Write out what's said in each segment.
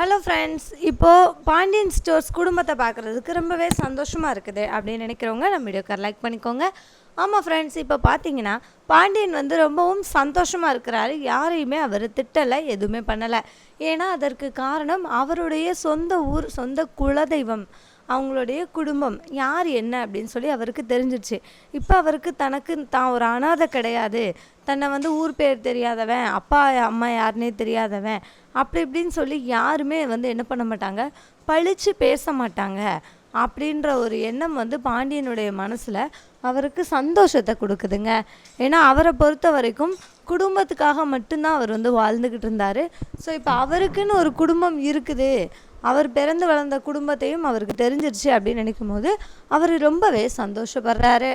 Hello friends இப்போது Pandian stores குடும்பத்தை பார்க்குறதுக்கு ரொம்பவே சந்தோஷமாக இருக்குது அப்படின்னு நினைக்கிறவங்க நம்ம வீடியோக்கார் லைக் பண்ணிக்கோங்க. ஆமாம் ஃப்ரெண்ட்ஸ் இப்போ பார்த்தீங்கன்னா பாண்டியன் வந்து ரொம்பவும் சந்தோஷமாக இருக்கிறாரு. யாரையுமே அவர் திட்டலை எதுவுமே பண்ணலை. ஏன்னா அதற்கு காரணம் அவருடைய சொந்த ஊர் சொந்த குலதெய்வம் அவங்களுடைய குடும்பம். யார் என்ன அப்படின்னு சொல்லி அவருக்கு தெரிஞ்சிருச்சு. இப்போ அவருக்கு தனக்கு தான் ஒரு அனாதை கிடையாது. தன்னை வந்து ஊர் பேர் தெரியாதவன் அப்பா அம்மா யாருன்னே தெரியாதவன். அப்படி இப்படின்னு சொல்லி யாருமே வந்து என்ன பண்ண மாட்டாங்க? பழித்து பேச மாட்டாங்க. அப்படின்ற ஒரு எண்ணம் வந்து பாண்டியனுடைய மனசில் அவருக்கு சந்தோஷத்தை கொடுக்குதுங்க. ஏன்னா அவரை பொறுத்த வரைக்கும் குடும்பத்துக்காக மட்டும்தான் அவர் வந்து வாழ்ந்துக்கிட்டு இருந்தார். ஸோ இப்போ அவருக்குன்னு ஒரு குடும்பம் இருக்குது. அவர் பிறந்து வளர்ந்த குடும்பத்தையும் அவருக்கு தெரிஞ்சிருச்சு அப்படின்னு நினைக்கும் போது அவர் ரொம்பவே சந்தோஷப்படுறாரு.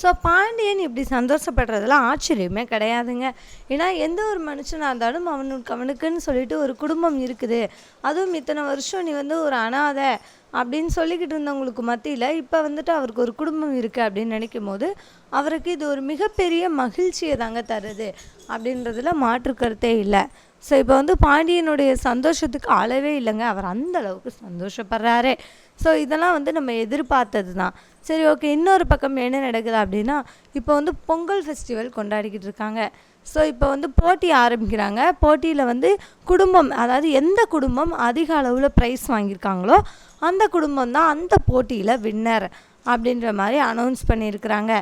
ஸோ பாண்டியன் இப்படி சந்தோஷப்படுறதெல்லாம் ஆச்சரியமே கிடையாதுங்க. ஏன்னா எந்த ஒரு மனுஷனாக இருந்தாலும் அவனுக்கு அவனுக்குன்னு சொல்லிட்டு ஒரு குடும்பம் இருக்குது. அதுவும் இத்தனை வருஷம் நீ வந்து ஒரு அனாதை அப்படின்னு சொல்லிக்கிட்டு இருந்தவங்களுக்கு மத்தியில் இப்போ வந்துட்டு அவருக்கு ஒரு குடும்பம் இருக்குது அப்படின்னு நினைக்கும் போது அவருக்கு இது ஒரு மிகப்பெரிய மகிழ்ச்சியை தாங்க தருது அப்படின்றதுல மாற்று கருத்தே இல்லை. ஸோ இப்போ வந்து பாண்டியனுடைய சந்தோஷத்துக்கு அளவே இல்லைங்க. அவர் அந்த அளவுக்கு சந்தோஷப்படுறாரு. ஸோ இதெல்லாம் வந்து நம்ம எதிர்பார்த்தது தான் சரி ஓகே. இன்னொரு பக்கம் என்ன நடக்குது அப்படின்னா இப்போ வந்து பொங்கல் ஃபெஸ்டிவல் கொண்டாடிக்கிட்டு இருக்காங்க. ஸோ இப்போ வந்து போட்டி ஆரம்பிக்கிறாங்க. போட்டியில் வந்து குடும்பம் அதாவது எந்த குடும்பம் அதிக அளவில் ப்ரைஸ் வாங்கியிருக்காங்களோ அந்த குடும்பம் தான் அந்த போட்டியில் வின்னர் அப்படின்ற மாதிரி அனௌன்ஸ் பண்ணியிருக்கிறாங்க.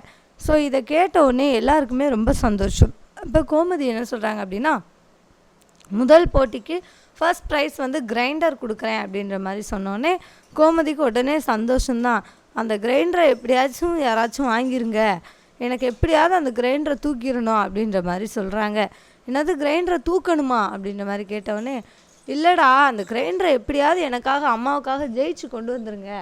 ஸோ இதை கேட்ட உடனே எல்லாருக்குமே ரொம்ப சந்தோஷம். இப்போ கோமதி என்ன சொல்கிறாங்க அப்படின்னா முதல் போட்டிக்கு ஃபர்ஸ்ட் ப்ரைஸ் வந்து கிரைண்டர் கொடுக்குறேன் அப்படின்ற மாதிரி சொன்னோடனே கோமதிக்கு உடனே சந்தோஷம்தான். அந்த கிரைண்டரை எப்படியாச்சும் யாராச்சும் வாங்கிருங்க. எனக்கு எப்படியாவது அந்த கிரைண்டரை தூக்கிடணும் அப்படின்ற மாதிரி சொல்கிறாங்க என்னது கிரைண்டரை தூக்கணுமா அப்படின்ற மாதிரி கேட்டவொடனே இல்லைடா அந்த கிரைண்டரை எப்படியாவது எனக்காக அம்மாவுக்காக ஜெயிச்சு கொண்டு வந்துருங்க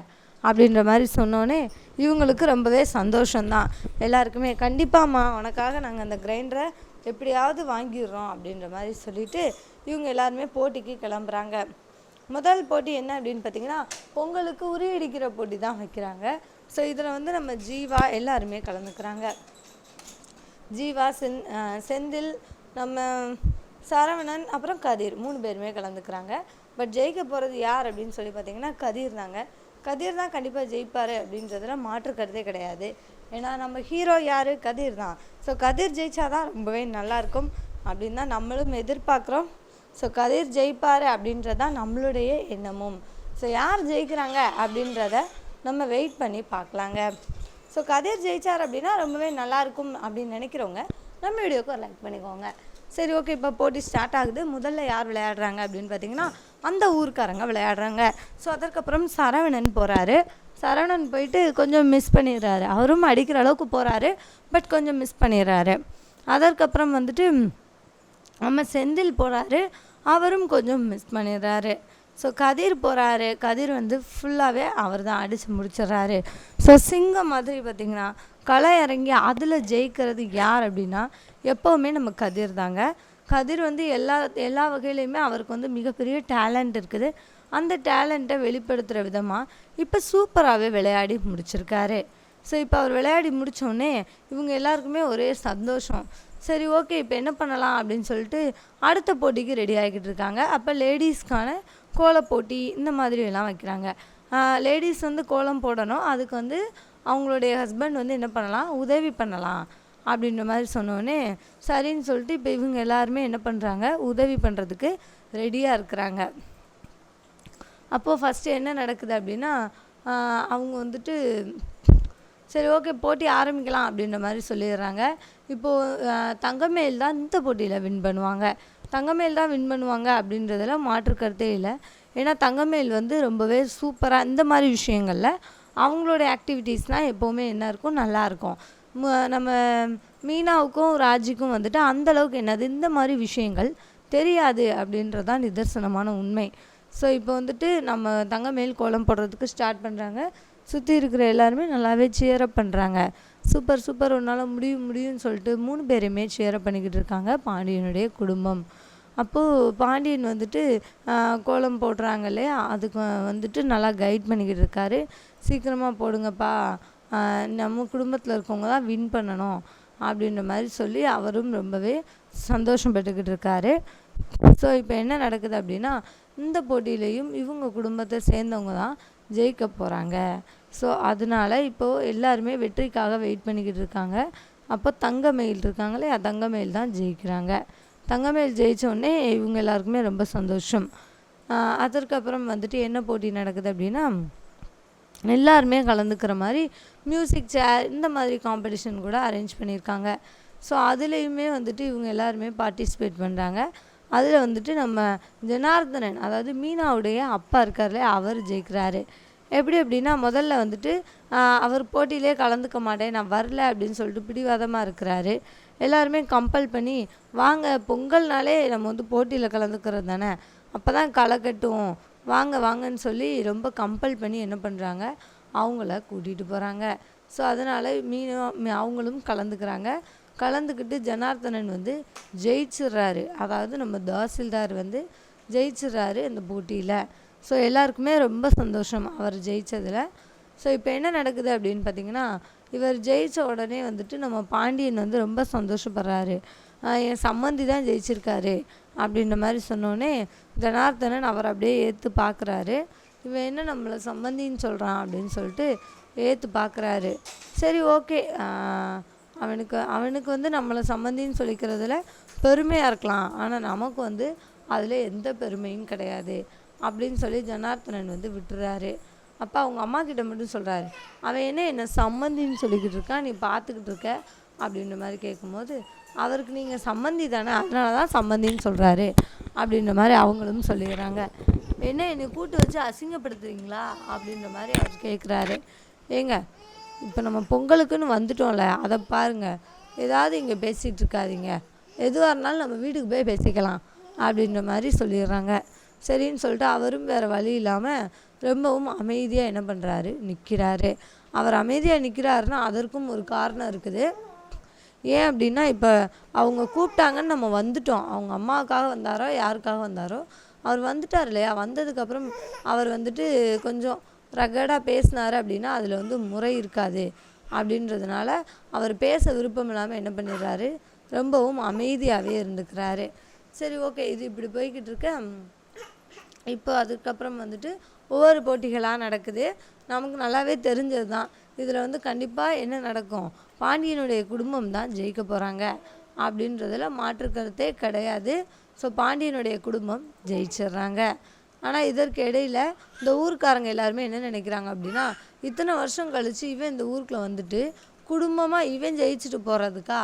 அப்படின்ற மாதிரி சொன்னோன்னே இவங்களுக்கு ரொம்பவே சந்தோஷம்தான். எல்லாருக்குமே கண்டிப்பாம்மா உனக்காக நாங்கள் அந்த கிரைண்டரை எப்படியாவது வாங்கிடுறோம் அப்படின்ற மாதிரி சொல்லிட்டு இவங்க எல்லாருமே போட்டிக்கு கிளம்புறாங்க. முதல் போட்டி என்ன அப்படின்னு பார்த்தீங்கன்னா பொங்கலுக்கு உரி அடிக்கிற போட்டி தான் வைக்கிறாங்க. ஸோ இதில் வந்து நம்ம ஜீவா எல்லாருமே கலந்துக்கிறாங்க. ஜீவா செந் செந்தில் நம்ம சரவணன் அப்புறம் கதிர் மூணு பேருமே கலந்துக்கிறாங்க. பட் ஜெயிக்க போகிறது யார் அப்படின்னு சொல்லி பார்த்தீங்கன்னா கதிர் தாங்க. கதிர் தான் கண்டிப்பாக ஜெயிப்பார் அப்படின்றதுல மாற்று கருத்தே கிடையாது. ஏன்னா நம்ம ஹீரோ யார்? கதிர் தான். ஸோ கதிர் ஜெயிச்சாதான் ரொம்பவே நல்லாயிருக்கும் அப்படின்னு தான் நம்மளும் எதிர்பார்க்குறோம். ஸோ கதிர் ஜெயிப்பார் அப்படின்றது தான் நம்மளுடைய எண்ணமும். ஸோ யார் ஜெயிக்கிறாங்க அப்படின்றத நம்ம வெயிட் பண்ணி பார்க்கலாங்க. ஸோ கதிர் ஜெயிச்சார் அப்படின்னா ரொம்பவே நல்லாயிருக்கும் அப்படின்னு நினைக்கிறவங்க நம்ம வீடியோக்கு லைக் பண்ணிக்கோங்க. சரி ஓகே இப்போ போட்டி ஸ்டார்ட் ஆகுது. முதல்ல யார் விளையாடுறாங்க அப்படின்னு பார்த்தீங்கன்னா அந்த ஊருக்காரங்க விளையாடுறாங்க. ஸோ அதற்கப்புறம் சரவணன் போகிறாரு சரவணன் போயிட்டு கொஞ்சம் மிஸ் பண்ணிடுறாரு. அவரும் அடிக்கிற அளவுக்கு போகிறாரு பட் கொஞ்சம் மிஸ் பண்ணிடுறாரு. அதற்கப்புறம் வந்துட்டு நம்ம செந்தில் போகிறாரு அவரும் கொஞ்சம் மிஸ் பண்ணிடுறாரு. ஸோ கதிர் போகிறாரு கதிர் வந்து ஃபுல்லாகவே அவர் தான் அடித்து முடிச்சிடுறாரு. ஸோ சிங்கம் மாதிரி பார்த்திங்கன்னா களை இறங்கி அதில் ஜெயிக்கிறது யார் அப்படின்னா எப்போவுமே நம்ம கதிர் தாங்க கதிர் வந்து எல்லா எல்லா வகையிலையுமே அவருக்கு வந்து மிகப்பெரிய டேலண்ட் இருக்குது. அந்த டேலண்ட்டை வெளிப்படுத்துகிற விதமாக இப்போ சூப்பராகவே விளையாடி முடிச்சிருக்காரு. ஸோ இப்போ அவர் விளையாடி முடித்தோடனே இவங்க எல்லாருக்குமே ஒரே சந்தோஷம். சரி ஓகே இப்போ என்ன பண்ணலாம் அப்படின்னு சொல்லிட்டு அடுத்த போட்டிக்கு ரெடி ஆகிக்கிட்டு இருக்காங்க. அப்போ லேடிஸ்க்கான கோலப்போட்டி இந்த மாதிரியெல்லாம் வைக்கிறாங்க. லேடிஸ் வந்து கோலம் போடணும். அதுக்கு வந்து அவங்களுடைய ஹஸ்பண்ட் வந்து என்ன பண்ணலாம்? உதவி பண்ணலாம். அப்படின்ற மாதிரி சொன்னோடனே சரின்னு சொல்லிட்டு இப்போ இவங்க எல்லாருமே என்ன பண்ணுறாங்க உதவி பண்ணுறதுக்கு ரெடியாக இருக்கிறாங்க. அப்போது ஃபஸ்ட்டு என்ன நடக்குது அப்படின்னா அவங்க வந்துட்டு சரி ஓகே போட்டி ஆரம்பிக்கலாம் அப்படின்ற மாதிரி சொல்லிடுறாங்க. இப்போது தங்கமேல் தான் இந்த போட்டியில் வின் பண்ணுவாங்க. தங்கமேல் தான் வின் பண்ணுவாங்க அப்படின்றதில் மாற்று கருத்தே இல்லை. ஏன்னா தங்கமேல் வந்து ரொம்பவே சூப்பராக இந்த மாதிரி விஷயங்களில் அவங்களோட ஆக்டிவிட்டீஸ்னால் எப்போவுமே என்ன இருக்கும்? நல்லாயிருக்கும் நம்ம மீனாவுக்கும் ராஜிக்கும் வந்துட்டு அந்த அளவுக்கு என்னது? இந்த மாதிரி விஷயங்கள் தெரியாது அப்படின்றதான் நிதர்சனமான உண்மை. ஸோ இப்போ வந்துட்டு நம்ம தங்க மேல் கோலம் போடுறதுக்கு ஸ்டார்ட் பண்ணுறாங்க சுற்றி இருக்கிற எல்லாருமே நல்லாவே சேரப் பண்ணுறாங்க சூப்பர் சூப்பர் உன்னால் முடியும் முடியும்னு சொல்லிட்டு மூணு பேருமே சேரப் பண்ணிக்கிட்டு இருக்காங்க பாண்டியனுடைய குடும்பம். அப்போது பாண்டியன் வந்துட்டு கோலம் போடுறாங்க இல்லையா? அதுக்கு வந்துட்டு நல்லா கைட் பண்ணிக்கிட்டு இருக்காரு. சீக்கிரமாக போடுங்கப்பா. நம்ம குடும்பத்தில் இருக்கவங்க தான் வின் பண்ணணும் அப்படின்ற மாதிரி சொல்லி அவரும் ரொம்பவே சந்தோஷப்பட்டுக்கிட்டு இருக்காரு. ஸோ இப்போ என்ன நடக்குது அப்படின்னா இந்த போட்டியிலையும் இவங்க குடும்பத்தை சேர்ந்தவங்க தான் ஜெயிக்க போகிறாங்க ஸோ அதனால இப்போது எல்லாருமே வெற்றிக்காக வெயிட் பண்ணிக்கிட்டு இருக்காங்க. அப்போ தங்கமயில் இருக்காங்களே தங்கமயில் தான் ஜெயிக்கிறாங்க. தங்கமயில் ஜெயிச்ச இவங்க எல்லாருக்குமே ரொம்ப சந்தோஷம். அதற்கப்புறம் வந்துட்டு என்ன போட்டி நடக்குது அப்படின்னா எல்லாருமே கலந்துக்கிற மாதிரி மியூசிக் சேர் இந்த மாதிரி காம்படிஷன் கூட அரேஞ்ச் பண்ணியிருக்காங்க. ஸோ அதுலேயுமே வந்துட்டு இவங்க எல்லாருமே பார்ட்டிசிபேட் பண்ணுறாங்க அதில் வந்துட்டு நம்ம ஜனார்தனன் அதாவது மீனாவுடைய அப்பா இருக்கார்ல அவர் ஜெயிக்கிறாரு. எப்படி அப்படின்னா முதல்ல வந்துட்டு அவர் போட்டியிலே கலந்துக்க மாட்டேன் நான் வரல அப்படின்னு சொல்லிட்டு பிடிவாதமாக இருக்கிறாரு. எல்லாருமே கம்பல் பண்ணி வாங்க பொங்கல்னாலே நம்ம வந்து போட்டியில் கலந்துக்கிறது தானே? அப்போ தான் களை கட்டும் வாங்க வாங்கன்னு சொல்லி ரொம்ப கம்பல் பண்ணி என்ன பண்ணுறாங்க அவங்கள கூட்டிகிட்டு போகிறாங்க ஸோ அதனால் மீனும் அவங்களும் கலந்துக்கிறாங்க. கலந்துக்கிட்டு ஜனார்த்தனன் வந்து ஜெயிச்சிடுறாரு. அதாவது நம்ம தாசில்தார் வந்து ஜெயிச்சிடுறாரு இந்த போட்டியில். ஸோ எல்லாருக்குமே ரொம்ப சந்தோஷம் அவர் ஜெயித்ததில் ஸோ இப்போ என்ன நடக்குது அப்படின்னு பார்த்தீங்கன்னா இவர் ஜெயிச்ச உடனே வந்துட்டு நம்ம பாண்டியன் வந்து ரொம்ப சந்தோஷப்படுறாரு. என் சம்மந்தி தான் ஜெயிச்சிருக்காரு அப்படின்ற மாதிரி சொன்னோடனே ஜனார்தனன் அவர் அப்படியே ஏற்று பார்க்குறாரு இவன் என்ன நம்மளை சம்மந்தின்னு சொல்கிறான் அப்படின்னு சொல்லிட்டு ஏற்று பார்க்குறாரு சரி ஓகே. அவனுக்கு அவனுக்கு வந்து நம்மளை சம்மந்தின்னு சொல்லிக்கிறதுல பெருமையாக இருக்கலாம். ஆனால் நமக்கு வந்து அதில் எந்த பெருமையும் கிடையாது அப்படின்னு சொல்லி ஜனார்த்தனன் வந்து விட்டுறாரு. அப்போ அவங்க அம்மா கிட்ட மட்டும் சொல்கிறாரு அவன் என்ன என்னை சம்மந்தின்னு சொல்லிக்கிட்டு இருக்கான் நீ பார்த்துக்கிட்டு இருக்க அப்படின்ற மாதிரி கேட்கும்போது அவருக்கு நீங்கள் சம்மந்தி தானே அதனால தான் சம்மந்தின்னு சொல்கிறாரு அப்படின்ற மாதிரி அவங்களும் சொல்லிடுறாங்க. என்ன என்னை கூட்டு வச்சு அசிங்கப்படுத்துறீங்களா அப்படின்ற மாதிரி அவர் கேட்குறாரு ஏங்க இப்போ நம்ம பொங்கலுக்குன்னு வந்துட்டோம்ல அதை பாருங்கள் ஏதாவது இங்கே பேசிகிட்டு இருக்காதிங்க. எதுவாக இருந்தாலும் நம்ம வீட்டுக்கு போய் பேசிக்கலாம் அப்படின்ற மாதிரி சொல்லிடுறாங்க. சரின்னு சொல்லிட்டு அவரும் வேறு வழி இல்லாமல் ரொம்பவும் அமைதியாக என்ன பண்ணுறாரு நிற்கிறாரு அவர் அமைதியாக நிற்கிறாருன்னா அதற்கும் ஒரு காரணம் இருக்குது. ஏன் அப்படின்னா இப்போ அவங்க கூப்பிட்டாங்கன்னு நம்ம வந்துட்டோம். அவங்க அம்மாவுக்காக வந்தாரோ யாருக்காக வந்தாரோ அவர் வந்துட்டார் இல்லையா? வந்ததுக்கப்புறம் அவர் வந்துட்டு கொஞ்சம் ரகடாக பேசினாரு அப்படின்னா அதில் வந்து முறை இருக்காது அப்படின்றதுனால அவர் பேச விருப்பம் இல்லாமல் என்ன பண்ணிடுறாரு? ரொம்பவும் அமைதியாகவே இருந்துக்கிறாரு. சரி ஓகே இது இப்படி போய்கிட்டு இருக்க. இப்போ அதுக்கப்புறம் வந்துட்டு ஒவ்வொரு போட்டிகளாக நடக்குது. நமக்கு நல்லாவே தெரிஞ்சது தான் இதில் வந்து கண்டிப்பாக என்ன நடக்கும்? பாண்டியனுடைய குடும்பம் தான் ஜெயிக்க போகிறாங்க அப்படின்றதில் மாற்று கருத்தே கிடையாது. ஸோ பாண்டியனுடைய குடும்பம் ஜெயிச்சிடுறாங்க. ஆனால் இதற்கு இடையில இந்த ஊருக்காரங்க எல்லாருமே என்ன நினைக்கிறாங்க அப்படின்னா இத்தனை வருஷம் கழித்து இவன் இந்த ஊருக்குள்ளே வந்துட்டு குடும்பமாக இவன் ஜெயிச்சுட்டு போகிறதுக்கா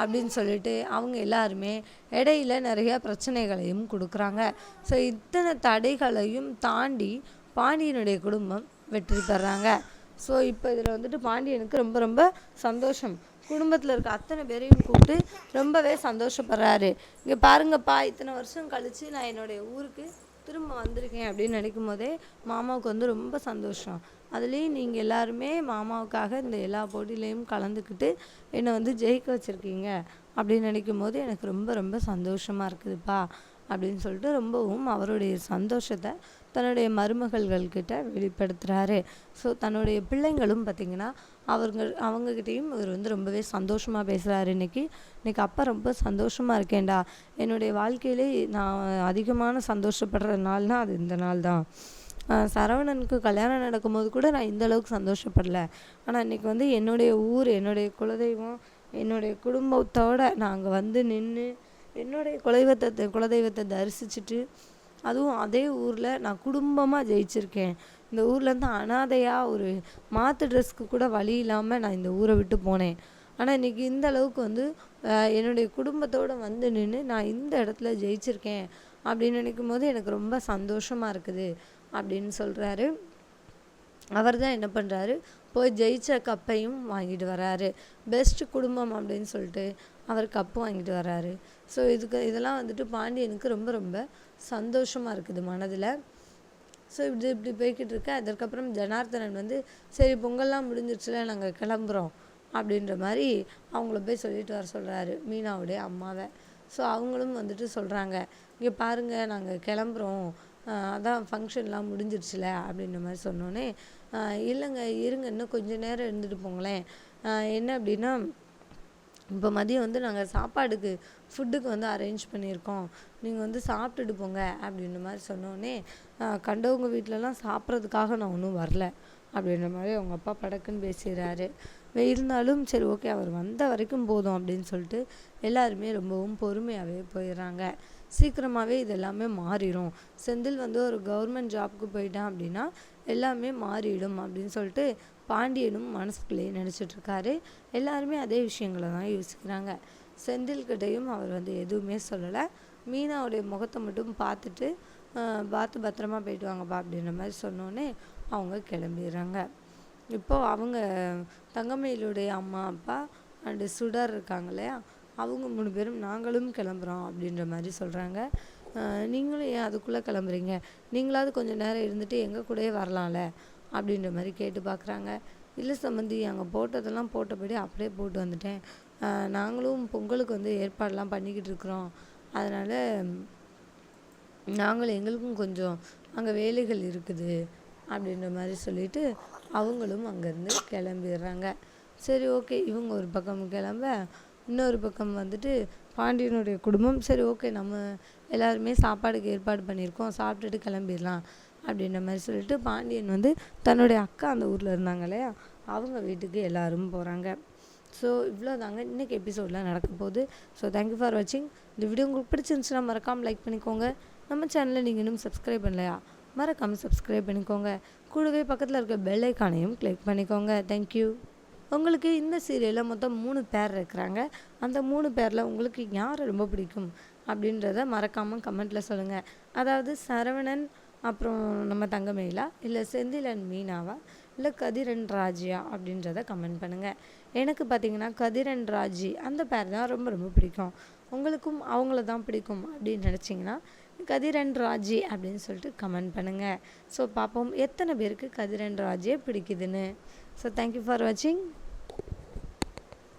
அப்படின்னு சொல்லிட்டு அவங்க எல்லாருமே இடையில நிறைய பிரச்சனைகளையும் கொடுக்குறாங்க. ஸோ இத்தனை தடைகளையும் தாண்டி பாண்டியனுடைய குடும்பம் வெற்றி பெறாங்க. ஸோ இப்போ இதில் வந்துட்டு பாண்டியனுக்கு ரொம்ப ரொம்ப சந்தோஷம். குடும்பத்தில் இருக்க அத்தனை பேரையும் கூப்பிட்டு ரொம்பவே சந்தோஷப்படுறாரு. இங்கே பாருங்கப்பா இத்தனை வருஷம் கழித்து நான் என்னுடைய ஊருக்கு திரும்ப வந்திருக்கேன் அப்படின்னு நினைக்கும் போதே மாமாவுக்கு வந்து ரொம்ப சந்தோஷம். அதுலேயும் நீங்கள் எல்லாருமே மாமாவுக்காக இந்த எல்லா போட்டியிலையும் கலந்துக்கிட்டு என்னை வந்து ஜெயிக்க வச்சுருக்கீங்க அப்படின்னு நினைக்கும் போது எனக்கு ரொம்ப ரொம்ப சந்தோஷமாக இருக்குதுப்பா அப்படின்னு சொல்லிட்டு ரொம்பவும் அவருடைய சந்தோஷத்தை தன்னுடைய மருமகள்கள்கிட்ட வெளிப்படுத்துகிறாரு ஸோ தன்னுடைய பிள்ளைங்களும் பார்த்திங்கன்னா அவங்க அவங்கக்கிட்டேயும் இவர் வந்து ரொம்பவே சந்தோஷமாக பேசுகிறாரு இன்னைக்கு இன்னைக்கு அப்பா ரொம்ப சந்தோஷமாக இருக்கேன்டா. என்னுடைய வாழ்க்கையிலே நான் அதிகமான சந்தோஷப்படுற நாள்னா அது இந்த நாள் தான். சரவணனுக்கு கல்யாணம் நடக்கும்போது கூட நான் இந்த அளவுக்கு சந்தோஷப்படல. ஆனால் இன்னைக்கு வந்து என்னுடைய ஊர் என்னுடைய குலதெய்வம் என்னுடைய குடும்பத்தோடு நாங்கள் வந்து நின்று என்னுடைய குலதெய்வத்தை குலதெய்வத்தை தரிசிச்சுட்டு அதுவும் அதே ஊரில் நான் குடும்பமாக ஜெயிச்சிருக்கேன். இந்த ஊர்லேருந்து அனாதையாக ஒரு மாற்று ட்ரெஸ்க்கு கூட வழி இல்லாமல் நான் இந்த ஊரை விட்டு போனேன். ஆனால் இன்றைக்கி இந்த அளவுக்கு வந்து என்னுடைய குடும்பத்தோடு வந்து நின்று நான் இந்த இடத்துல ஜெயிச்சிருக்கேன் அப்படின்னு நினைக்கும் போது எனக்கு ரொம்ப சந்தோஷமாக இருக்குது அப்படின்னு சொல்கிறாரு அவர் தான் என்ன பண்ணுறாரு போய் ஜெயிச்ச கப்பையும் வாங்கிட்டு வராரு. பெஸ்ட் குடும்பம் அப்படின்னு சொல்லிட்டு அவர் கப்பு வாங்கிட்டு வராரு. ஸோ இதுக்கு இதெல்லாம் வந்துட்டு பாண்டியனுக்கு ரொம்ப ரொம்ப சந்தோஷமாக இருக்குது மனதில். ஸோ இப்படி இப்படி போய்கிட்டு இருக்க. அதற்கப்புறம் ஜனார்தனன் வந்து சரி பொங்கல்லாம் முடிஞ்சிருச்சுல நாங்கள் கிளம்புறோம் அப்படின்ற மாதிரி அவங்கள போய் சொல்லிட்டு வர சொல்கிறாரு மீனாவுடைய அம்மாவை. ஸோ அவங்களும் வந்துட்டு சொல்கிறாங்க இங்கே பாருங்கள் நாங்கள் கிளம்புறோம். அதான் ஃபங்க்ஷன்லாம் முடிஞ்சிருச்சுல அப்படின்ற மாதிரி சொன்னோன்னே இல்லைங்க இருங்க இன்னும் கொஞ்சம் நேரம் இருந்துட்டு போங்களேன். என்ன அப்படின்னா இப்போ மதியம் வந்து நாங்கள் சாப்பாடுக்கு ஃபுட்டுக்கு வந்து அரேஞ்ச் பண்ணியிருக்கோம். நீங்கள் வந்து சாப்பிட்டுட்டு போங்க அப்படின்ற மாதிரி சொன்னோடனே கண்டவங்க வீட்டிலலாம் சாப்பிட்றதுக்காக நான் ஒன்றும் வரல அப்படின்ற மாதிரி அவங்க அப்பா படக்குன்னு பேசிடுறாரு. இருந்தாலும் சரி ஓகே அவர் வந்த வரைக்கும் போதும் அப்படின்னு சொல்லிட்டு எல்லாருமே ரொம்பவும் பொறுமையாகவே போயிடுறாங்க. சீக்கிரமாகவே இது எல்லாமே மாறிடும். செந்தில் வந்து ஒரு கவர்மெண்ட் ஜாப்க்கு போயிட்டான் அப்படின்னா எல்லாமே மாறிடும் அப்படின்னு சொல்லிட்டு பாண்டியனும் மனசுக்குள்ளேயே நினச்சிட்ருக்காரு. எல்லாருமே அதே விஷயங்களை தான் யோசிக்கிறாங்க. செந்தில்கிட்டையும் அவர் வந்து எதுவுமே சொல்லலை. மீனாவுடைய முகத்தை மட்டும் பார்த்துட்டு பார்த்து பத்திரமா போயிட்டு வாங்கப்பா அப்படின்ற மாதிரி சொன்னோன்னே அவங்க கிளம்பிடுறாங்க. இப்போது அவங்க தங்கமயிலுடைய அம்மா அப்பா அண்டு சுடர் இருக்காங்க இல்லையா? அவங்க மூணு பேரும் நாங்களும் கிளம்புறோம் அப்படின்ற மாதிரி சொல்கிறாங்க நீங்களும் ஏன் அதுக்குள்ளே கிளம்புறீங்க? நீங்களாவது கொஞ்சம் நேரம் இருந்துட்டு எங்கள் கூடயே வரலாம்ல? அப்படின்ற மாதிரி கேட்டு பார்க்குறாங்க. இல்லை சம்மந்தி அங்கே போட்டதெல்லாம் போட்டபடி அப்படியே போட்டு வந்துட்டேன். நாங்களும் பொங்கலுக்கு வந்து ஏற்பாடெலாம் பண்ணிக்கிட்டு இருக்கிறோம். அதனால் நாங்களும் எங்களுக்கும் கொஞ்சம் அங்கே வேலைகள் இருக்குது அப்படின்ற மாதிரி சொல்லிட்டு அவங்களும் அங்கேருந்து கிளம்பிடுறாங்க. சரி ஓகே இவங்க ஒரு பக்கம் கிளம்ப இன்னொரு பக்கம் வந்துட்டு பாண்டியனுடைய குடும்பம். சரி ஓகே நம்ம எல்லாருமே சாப்பாடுக்கு ஏற்பாடு பண்ணியிருக்கோம். சாப்பிட்டுட்டு கிளம்பிடலாம். அப்படின்ற மாதிரி சொல்லிட்டு பாண்டியன் வந்து தன்னுடைய அக்கா அந்த ஊரில் இருந்தாங்க இல்லையா? அவங்க வீட்டுக்கு எல்லாரும் போகிறாங்க ஸோ இவ்வளோ தாங்க இன்றைக்கி எபிசோடில் நடக்க போகுது. ஸோ தேங்க்யூ ஃபார் வாட்சிங் இந்த வீடியோ உங்களுக்கு பிடிச்சிருந்துச்சுன்னா மறக்காமல் லைக் பண்ணிக்கோங்க. நம்ம சேனலை நீங்கள் இன்னும் சப்ஸ்கிரைப் பண்ணலையா? மறக்காமல் சப்ஸ்கிரைப் பண்ணிக்கோங்க. கூடவே பக்கத்தில் இருக்க பெல் ஐக்கானையும் கிளிக் பண்ணிக்கோங்க. தேங்க்யூ உங்களுக்கு இந்த சீரியலில் மொத்தம் மூணு பேர் இருக்கிறாங்க. அந்த மூணு பேரில் உங்களுக்கு யாரை ரொம்ப பிடிக்கும் அப்படின்றத மறக்காமல் கமெண்ட்டில் சொல்லுங்கள் அதாவது சரவணன் அப்புறம் நம்ம தங்கமயிலா இல்லை செந்திலன் மீனாவா இல்லை கதிரன் ராஜியா அப்படின்றத கமெண்ட் பண்ணுங்கள் எனக்கு பார்த்தீங்கன்னா கதிரன் ராஜி அந்த பேர் தான் ரொம்ப ரொம்ப பிடிக்கும். உங்களுக்கும் அவங்கள தான் பிடிக்கும் அப்படின்னு நினச்சிங்கன்னா கதிரன் ராஜி அப்படின்னு சொல்லிட்டு கமெண்ட் பண்ணுங்கள் ஸோ பார்ப்போம் எத்தனை பேருக்கு கதிரன் ராஜியை பிடிக்குதுன்னு. ஸோ தேங்க்யூ ஃபார் வாட்சிங்